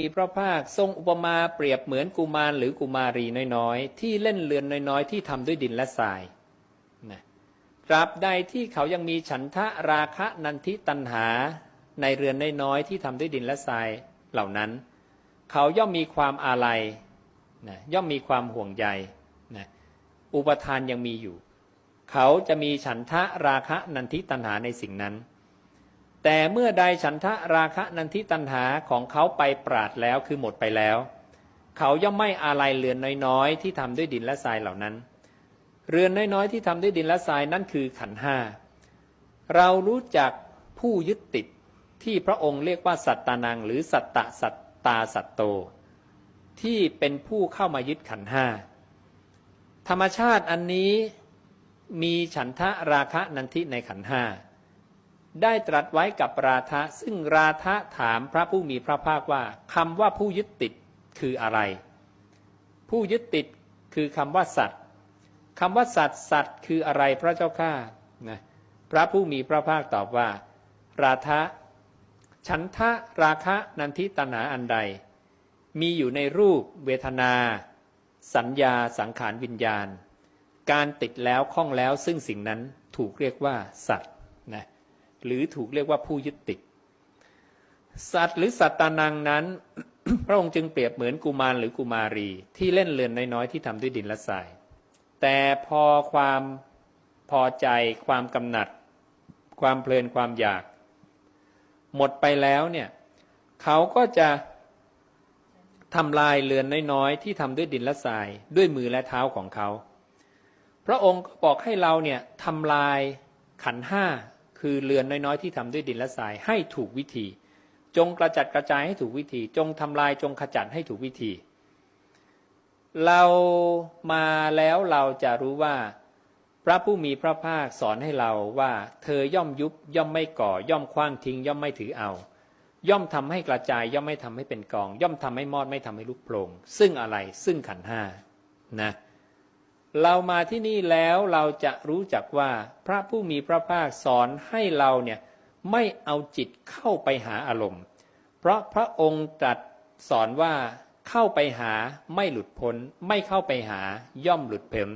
มีพระภาคทรงอุปมาเปรียบเหมือนกุมารหรือกุมารีน้อยๆ ที่เล่นเรือนน้อยๆ ที่ทำด้วยดินและทรายนะตราบใดที่เขายังมีฉันทะราคะนันทิตันหาในเรือนน้อยๆที่ทำด้วยดินและทรายเหล่านั้น เขาย่อมมีความอาลัยนะย่อมมีความห่วงใยนะอุปทานยังมีอยู่ เขาจะมีฉันทะราคะนันทิตันหาในสิ่งนั้น แต่เมื่อใดฉันทะราคะนันทิตันหาของเขาไปปราดแล้วคือหมดไปแล้ว เขาย่อมไม่อาลัยเรือนน้อยๆ ที่ทำด้วยดินและทรายเหล่านั้น เรือนน้อยๆ ที่ทำด้วยดินและทรายนั่นคือขันห้าเรารู้จักผู้ยึดติดที่พระองค์เรียกว่าสัตตานัง หรือสัตตะสัตตาสัตโต ที่เป็นผู้เข้ามายึดขันห้าธรรมชาติอันนี้มีฉันทะราคะนันทิในขันห้า ได้ตรัสไว้กับราธะซึ่งราธะถามพระผู้มีพระภาคว่าคำว่าผู้ยึดติดคืออะไร ผู้ยึดติดคือคำว่าสัตว์คำว่าสัตว์สัตว์คืออะไรพระเจ้าข้านะพระผู้มีพระภาคตอบว่า ราธะฉันทะราคะนันทิตนาอันใด มีอยู่ในรูปเวทนา สัญญาสังขารวิญญาณ การติดแล้วข้องแล้วซึ่งสิ่งนั้นถูกเรียกว่าสัตว์นะ หรือถูกเรียกว่าผู้ยึดติด สัตว์หรือสัตตานังนั้น พระองค์จึงเปรียบเหมือนกุมารหรือกุมารี ที่เล่นเรือนน้อยๆที่ทำด้วยดินและทราย แต่พอความพอใจความกำหนัด ความเพลินความอยาก หมดไปแล้วเนี่ยเขาก็จะทำลายเรือนน้อยๆที่ทำด้วยดินและทราย ด้วยมือและเท้าของเขา พระองค์ก็บอกให้เราเนี่ยทำลายขันห้า คือเรือนน้อยๆ ที่ทำด้วยดินและทรายให้ถูกวิธี จงกระจัดกระจายให้ถูกวิธี จงทำลายจงขจัดให้ถูกวิธี เรามาแล้วเราจะรู้ว่า พระผู้มีพระภาคสอนให้เราว่า เธอย่อมยุบย่อมไม่ก่อ ย่อมคว้างทิ้ง ย่อมไม่ถือเอา ย่อมทำให้กระจาย ย่อมไม่ทำให้เป็นกอง ย่อมทำให้มอดไม่ทำให้ลุกโผลงซึ่งอะไรซึ่งขันห้านะ เรามาที่นี่แล้วเราจะรู้จักว่าพระผู้มีพระภาคสอนให้เราเนี่ยไม่เอาจิตเข้าไปหาอารมณ์ เพราะพระองค์ตรัสสอนว่าเข้าไปหาไม่หลุดพ้น ไม่เข้าไปหาย่อมหลุดเพ้น